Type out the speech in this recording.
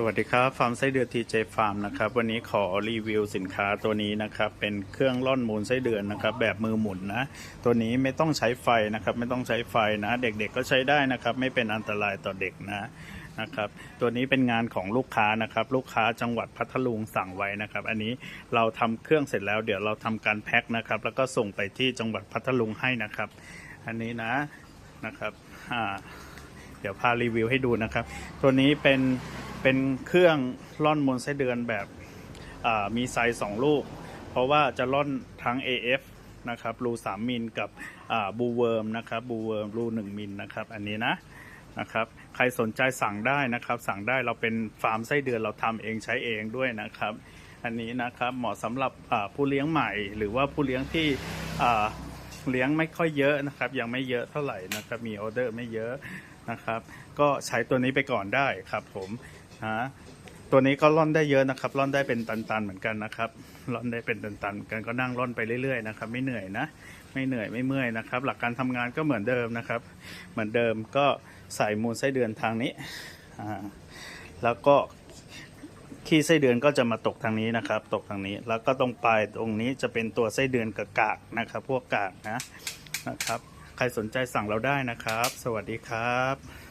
สวัสดีครับฟาร์มไส้เดือนทีเจฟาร์มนะครับวันนี้ขอรีวิวสินค้าตัวนี้นะครับเป็นเครื่องร่อนมูลไส้เดือนนะครับแบบมือหมุนนะตัวนี้ไม่ต้องใช้ไฟนะครับไม่ต้องใช้ไฟนะ เด็กๆก็ใช้ได้นะครับไม่เป็นอันตรายต่อเด็กนะนะครับตัวนี้เป็นงานของลูกค้านะครับลูกค้าจังหวัดพัทลุงสั่งไว้นะครับ อันนี้เราทำเครื่องเสร็จแล้วเดี๋ยวเราทำการแพ็คนะครับแล้วก็ส่งไปที่จังหวัดพัทลุงให้นะครับ อันนี้นะนะครับอ่าเดี๋ยวพารีวิวให้ดูนะครับ ตัวนี้เป็น เป็นเครื่องร่อนมูลไส้เดือนแบบมีไซส์สองลูก เพราะว่าจะร่อนทั้ง AF นะครับรู3มิลกับบูเวิร์มนะครับบูเวิร์มรู1มิลนะครับอันนี้นะนะครับใครสนใจสั่งได้นะครับ สั่งได้เราเป็นฟาร์มไส้เดือนเราทำเองใช้เองด้วยนะครับ อันนี้นะครับเหมาะสำหรับผู้เลี้ยงใหม่ หรือว่าผู้เลี้ยงที่เลี้ยงไม่ค่อยเยอะนะครับ ยังไม่เยอะเท่าไหร่นะครับมีออเดอร์ไม่เยอะนะครับ ก็ใช้ตัวนี้ไปก่อนได้ครับผม นะตัวนี้ก็ร่อนได้เยอะนะครับร่อนได้เป็นตันๆเหมือนกันนะครับร่อนได้เป็นตันๆเหมือนกันก็นั่งร่อนไปเรื่อยๆนะครับ ไม่เหนื่อยนะ ไม่เหนื่อยไม่เมื่อยนะครับ หลักการทำงานก็เหมือนเดิมนะครับ เหมือนเดิมก็ใส่มูลไส้เดือนทางนี้อ่าแล้วก็ขี้ไส้เดือนก็จะมาตกทางนี้นะครับ ตกทางนี้แล้วก็ตรงปลายตรงนี้จะเป็นตัวไส้เดือนกับกากนะครับ พวกกากนะนะครับ ใครสนใจสั่งเราได้นะครับ สวัสดีครับ